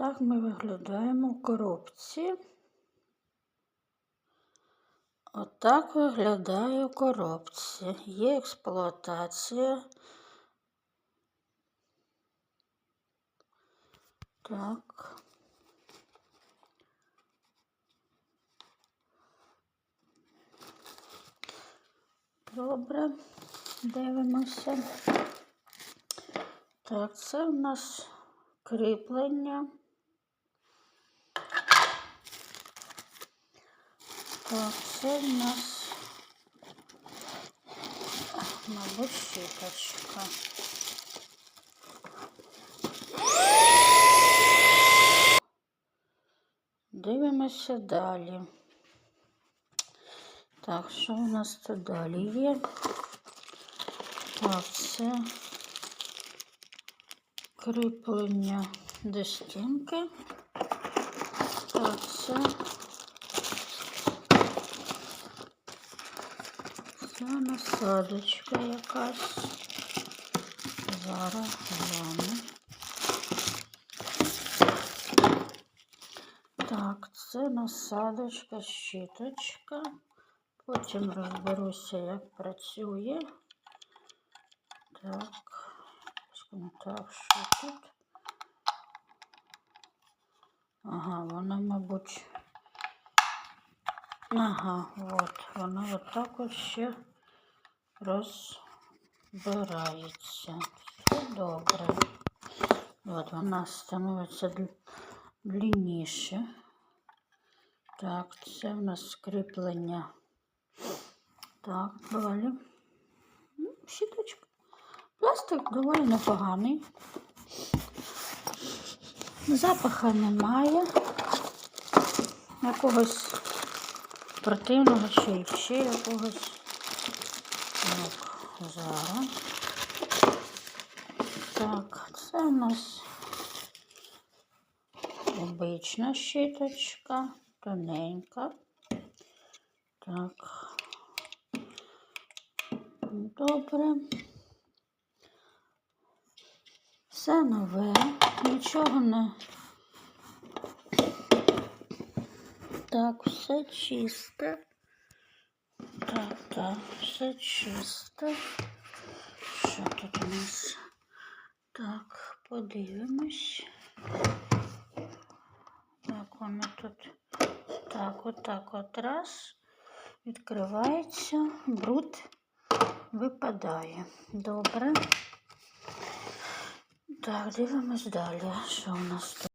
Так ми виглядаємо в коробці. Отак виглядає в коробці. Є експлуатація. Так. Добре, дивимося. Так, це в нас кріплення. Так, це в нас, мабуть, щіточка. Дивимося далі. Так, що у нас тут далі є? Так, це кріплення до стінки. Так, це це насадочка якась. Зараз гляну. Так, це насадочка, щіточка. Потім розберуся, як працює. Так, так, що тут? Ага, вона, мабуть. Ага, от, вона от ще розбирається. Все добре. От вона становиться длинніше. Так, це в нас скріплення. Так, далі. Ну, Щіточка. Пластик доволі непоганий. Запаха немає. Якогось противного чи ще якогось. Так, зараз. Так, це у нас обична щіточка, тоненька. Так. Добре. Все нове, нічого не. Так, все чисте. Так, так, все чисте. Що тут у нас? Так, подивимось. Як воно тут. Так, отак от раз. Відкривається, бруд випадає. Добре. Так, дивимось далі. Що у нас тут?